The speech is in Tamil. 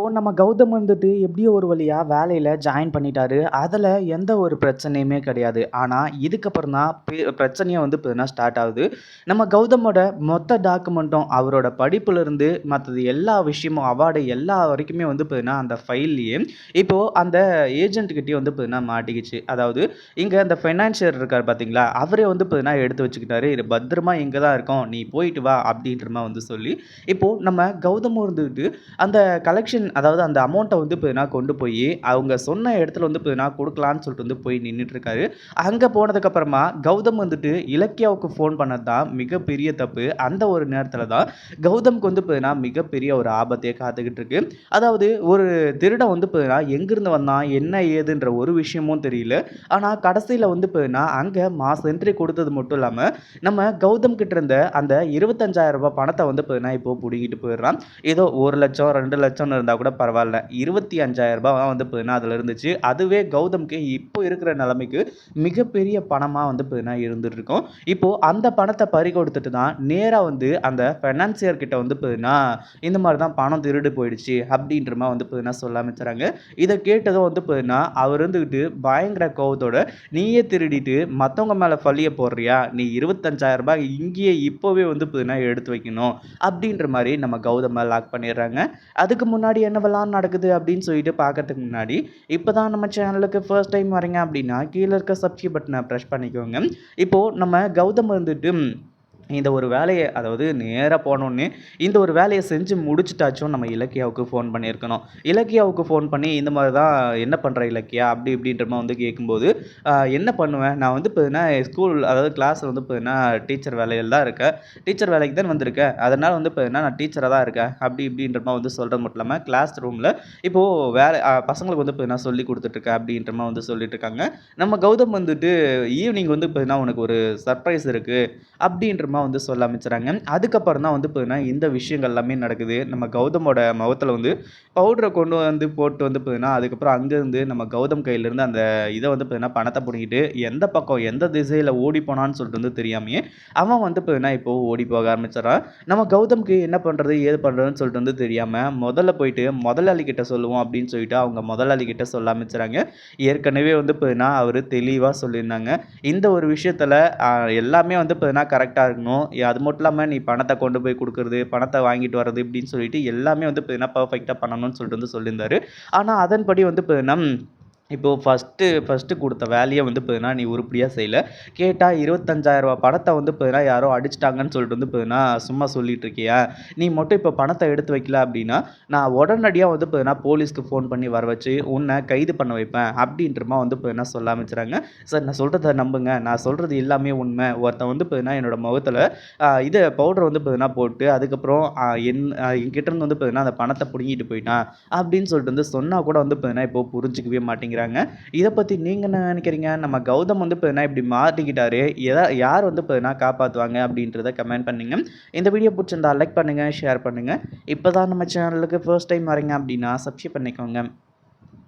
இப்போது நம்ம கௌதம் வந்துட்டு எப்படியோ ஒரு வழியாக வேலையில் ஜாயின் பண்ணிட்டாரு. அதில் எந்த ஒரு பிரச்சனையுமே கிடையாது. ஆனால் இதுக்கப்புறம் தான் பெ- வந்து இப்போ ஸ்டார்ட் ஆகுது. நம்ம கௌதமோட மொத்த டாக்குமெண்ட்டும் அவரோட படிப்புலேருந்து மற்றது எல்லா விஷயமும் அவார்டு எல்லா வரைக்குமே வந்து பார்த்தீங்கன்னா அந்த ஃபைல்லையே இப்போது அந்த ஏஜென்ட்கிட்டயே வந்து பார்த்தீங்கன்னா மாட்டிக்கிச்சு. அதாவது இங்கே அந்த ஃபைனான்சியர் இருக்கார் பார்த்தீங்களா அவரே வந்து பார்த்தீங்கன்னா எடுத்து வச்சுக்கிட்டாரு. இது பத்திரமா இங்கே தான் இருக்கோம். நீ போயிட்டு வா அப்படின்ற மாதிரி வந்து சொல்லி இப்போது நம்ம கௌதம் இருந்துக்கிட்டு அந்த கலெக்ஷன் அதாவது அந்த அமௌண்ட்டை வந்து பார்த்தீங்கன்னா கொண்டு போய் அவங்க சொன்ன இடத்துல வந்து பார்த்தீங்கன்னா கொடுக்கலான்னு சொல்லிட்டு வந்து போய் நின்றுட்டு இருக்காரு அங்கே போனதுக்கப்புறமா கௌதம் வந்துட்டு இலக்கியாவுக்கு ஃபோன் பண்ணது தான் மிகப்பெரிய தப்பு. அந்த ஒரு நேரத்தில் தான் கௌதம்க்கு வந்து பார்த்தீங்கன்னா மிகப்பெரிய ஒரு ஆபத்தையே காத்துக்கிட்டு இருக்கு அதாவது ஒரு திருடன் வந்து பார்த்தீங்கன்னா எங்கேருந்து வந்தான் என்ன ஏதுன்ற ஒரு விஷயமும் தெரியல. ஆனால் கடைசியில் வந்து பார்த்தீங்கன்னா அங்கே மாஸ் என்ட்ரி கொடுத்தது மட்டும் இல்லாமல் நம்ம கௌதம் கிட்ட இருந்த அந்த இருபத்தஞ்சாயிரம் ரூபாய் பணத்தை வந்து பார்த்தீங்கன்னா இப்போ பிடிங்கிட்டு போயிடுறான். ஏதோ ஒரு லட்சம் ரெண்டு லட்சம்னு இருந்தால் கூட பரவாயில்ல. இருபத்தி அஞ்சாயிரம் ரூபாய் வந்து பார்த்தீங்கன்னா அதில் இருந்துச்சு. அதுவே கௌதம்க்கு இப்போ இருக்கிற நிலைமைக்கு மிகப்பெரிய பணமாக வந்து பார்த்தீங்கன்னா இருந்துட்டு இருக்கும் இப்போது அந்த பணத்தை பறி கொடுத்துட்டு தான் நேராக வந்து அந்த ஃபைனான்சியர் கிட்ட வந்து பார்த்தீங்கன்னா இந்த மாதிரி தான் பணம் திருடு போயிடுச்சு அப்படின்ற மாதிரி வந்து பார்த்தீங்கன்னா சொல்ல ஆரம்பிச்சுறாங்க இதை கேட்டதும் வந்து பார்த்தீங்கன்னா அவர் இருந்துக்கிட்டு பயங்கர கோவத்தோட நீயே திருடிட்டு மற்றவங்க மேலே பள்ளியை போடுறியா? நீ இருபத்தஞ்சாயிரம் ரூபாய் இங்கேயே இப்போவே வந்து பார்த்தீங்கன்னா எடுத்து வைக்கணும். அப்படின்ற மாதிரி நம்ம கௌதமை லாக் பண்ணிடுறாங்க. அதுக்கு முன்னாடி என்னவெல்லாம் நடக்குது அப்படின்னு சொல்லிட்டு பார்க்கறதுக்கு முன்னாடி இப்போ தான் நம்ம சேனலுக்கு ஃபர்ஸ்ட் டைம் வரீங்க அப்படின்னா கீழே இருக்க சப்ஸ்கிரைப் பட்டனை ப்ரெஸ் பண்ணிக்கோங்க. இப்போது நம்ம கௌதம் வந்துட்டு இந்த ஒரு வேலையை அதாவது நேராக போனோடனே இந்த ஒரு வேலையை செஞ்சு முடிச்சிட்டாச்சும் நம்ம இலக்கியாவுக்கு ஃபோன் பண்ணியிருக்கணும். இலக்கியாவுக்கு ஃபோன் பண்ணி இந்த மாதிரி தான் என்ன பண்ணுற இலக்கியா? அப்படி இப்படின்ற மாதிரி வந்து கேட்கும்போது என்ன பண்ணுவேன்? நான் வந்து பார்த்தீங்கன்னா ஸ்கூல் அதாவது கிளாஸில் வந்து பார்த்தீங்கன்னா டீச்சர் வேலையில் தான் இருக்கேன். டீச்சர் வேலைக்கு தான் வந்திருக்கேன். அதனால் வந்து பார்த்தீங்கன்னா நான் டீச்சராக தான் இருக்கேன். அப்படி இப்படின்ற மாதிரி வந்து சொல்கிறது மட்டும் இல்லாமல் கிளாஸ் ரூமில் இப்போது வேலை பசங்களுக்கு வந்து பார்த்தீங்கன்னா சொல்லி கொடுத்துட்ருக்கேன் அப்படின்ற மாதிரி வந்து சொல்லிட்டு இருக்காங்க. நம்ம கௌதம் வந்துட்டு ஈவினிங் வந்து பார்த்தீங்கன்னா உனக்கு ஒரு சர்ப்ரைஸ் இருக்குது அப்படின்ற மாதிரி வந்து சொல்ல ஆரம்பிச்சுறாங்க அதுக்கப்புறம் தான் வந்து பார்த்தீங்கன்னா இந்த விஷயங்கள் எல்லாமே நடக்குது. நம்ம கௌதமோட முகத்தில் வந்து பவுடரை கொண்டு வந்து போட்டு வந்து பார்த்தீங்கன்னா அதுக்கப்புறம் அங்கேருந்து நம்ம கௌதம் கையிலேருந்து அந்த இதை வந்து பார்த்தீங்கன்னா பணத்தை பிடிக்கிட்டு எந்த பக்கம் எந்த திசையில் ஓடி போனான்னு சொல்லிட்டு வந்து தெரியாமையே அவன் வந்து பார்த்தீங்கன்னா இப்போ ஓடி போக ஆரம்பிச்சிடறான். நம்ம கௌதம்க்கு என்ன பண்ணுறது ஏது பண்ணுறதுன்னு சொல்லிட்டு வந்து தெரியாமல் முதல்ல போயிட்டு முதலாளி கிட்ட சொல்லுவோம் அப்படின்னு சொல்லிட்டு அவங்க முதலாளி கிட்ட சொல்ல ஆரம்பிச்சுறாங்க ஏற்கனவே வந்து பார்த்தீங்கன்னா அவர் தெளிவாக சொல்லியிருந்தாங்க. இந்த ஒரு விஷயத்தில் எல்லாமே வந்து பார்த்தீங்கன்னா கரெக்டாக இருக்கணும் அது மட்டும் இல்லாமல் நீ பணத்தை கொண்டு போய் கொடுக்குறது பணத்தை வாங்கிட்டு வர்றது இப்படின்னு சொல்லிட்டு எல்லாமே வந்து பார்த்தீங்கன்னா பர்ஃபெக்டாக பண்ணணும்னு சொல்லிட்டு வந்து சொல்லியிருந்தாரு. ஆனால் அதன்படி வந்து பார்த்தீங்கன்னா இப்போது ஃபஸ்ட்டு ஃபஸ்ட்டு கொடுத்த வேலையை வந்து பார்த்தீங்கன்னா நீ உருப்படியாக செய்யலை. கேட்டால் இருபத்தஞ்சாயிரரூபா பணத்தை வந்து பார்த்தீங்கன்னா யாரோ அடிச்சிட்டாங்கன்னு சொல்லிட்டு வந்து பார்த்தீங்கன்னா சும்மா சொல்லிட்டு இருக்கியா? நீ மட்டும் இப்போ பணத்தை எடுத்து வைக்கல அப்படின்னா நான் உடனடியாக வந்து பார்த்தீங்கன்னா போலீஸ்க்கு ஃபோன் பண்ணி வர வச்சு உன்னை கைது பண்ண வைப்பேன் அப்படின்றமா வந்து பார்த்தீங்கன்னா சொல்ல ஆரம்பிச்சுறாங்க சார் நான் சொல்கிறத நம்புங்க. நான் சொல்கிறது எல்லாமே உண்மை. ஒருத்தன் வந்து பார்த்தீங்கன்னா என்னோடய முகத்தில் இது பவுடர் வந்து பார்த்தீங்கன்னா போட்டு அதுக்கப்புறம் என் என்கிட்ட இருந்து வந்து பார்த்தீங்கன்னா அந்த பணத்தை பிடுங்கிட்டு போயிட்டான் அப்படின்னு சொல்லிட்டு வந்து சொன்னால் கூட வந்து பார்த்தீங்கன்னா இப்போ புரிஞ்சிக்கவே மாட்டேங்கிறாங்க. இதை பற்றி நீங்கள் என்ன நினைக்கிறீங்க? நம்ம கௌதம் வந்து பார்த்தீங்கன்னா இப்படி மாட்டிக்கிட்டாரு? எதா யார் வந்து பார்த்தீங்கன்னா காப்பாற்றுவாங்க அப்படின்றத கமெண்ட் பண்ணுங்க. இந்த வீடியோ பிடிச்சிருந்தா லைக் பண்ணுங்கள் ஷேர் பண்ணுங்கள் இப்போ தான் நம்ம சேனலுக்கு ஃபர்ஸ்ட் டைம் வரீங்க அப்படின்னா சப்ஸ்கிரைப் பண்ணிக்கோங்க.